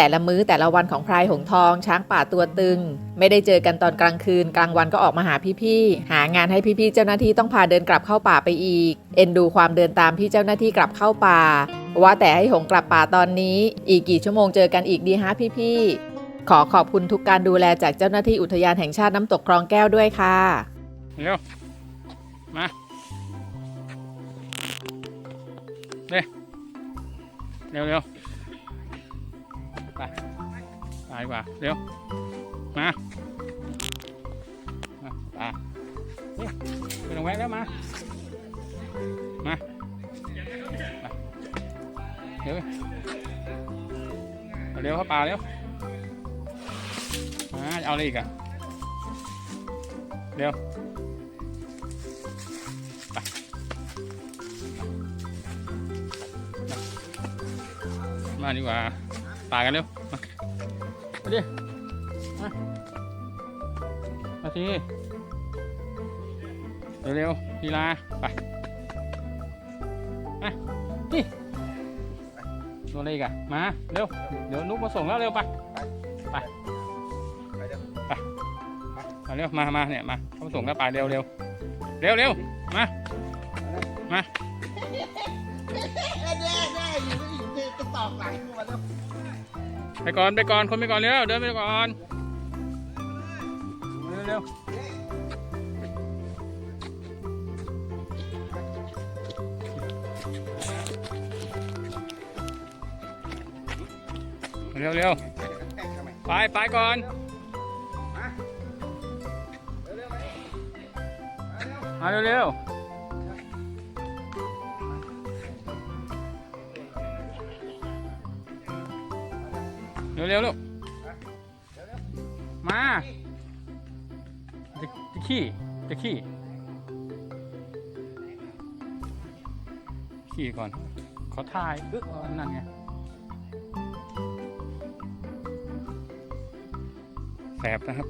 แต่ละมื้อแต่ละวันของพลายหงทอง ช้างป่าตัวตึง ไม่ได้เจอกันตอนกลางคืน กลางวันก็ออกมาหาพี่ๆหางานให้พี่ๆเจ้าหน้าที่ต้องพาเดินกลับเข้าป่าไปอีก เอ็นดูความเดินตามพี่เจ้าหน้าที่กลับเข้าป่า ว่าแต่ให้หงกลับป่าตอนนี้ อีกกี่ชั่วโมงเจอกันอีกดีฮะพี่ๆขอขอบคุณทุกการดูแลจากเจ้าหน้าที่อุทยานแห่งชาติน้ำตกคลองแก้วด้วยค่ะเร็วมาเร็วเร็วเร็ว ไปไปดีกว่าเร็วมามาไปเร็วไม่ต้องแวะแล้วมามาเร็วเร็วเข้าป่าเร็วมาเอาอะไรอีกอะเร็วมาดีกว่าป่ากันเร็ว มามาทีเร็วๆลีลา ไปมานี่ตัวอะไรอีกอะมา เร็ว เดี๋ยวนุกมาส่งแล้วเร็วไป ไปไปมาเร็ว มามาเนี่ย มาเขามาส่งแล้วไปเร็วเร็วเร็วเร็วมา มาแน่แน่แน่อยู่อยู่จะตอกหลังกูมาแล้วไปก่อน ไปก่อน คนไปก่อนเร็ว เดินไปก่อน เร็วเร็วเร็วเร็วไปไปก่อนมาเร็วเร็วเร็วเร็วลูกมา จะขี้ จะขี้ ขี้ก่อน ขอถ่ายอึ๊กนั่นไง แสบนะครับ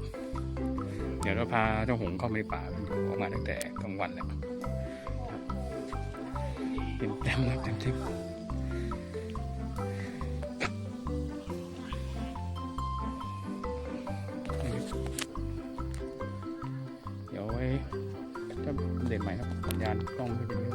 เดี๋ยวเราพาเจ้าหงส์เข้าไปป่ามันดูออกมาตั้งแต่กลางวันแล้วเต็มเต็มๆครับเต็มเต็ม เด่นใหม่ครับสัญญาณกล้องไม่เป็นไร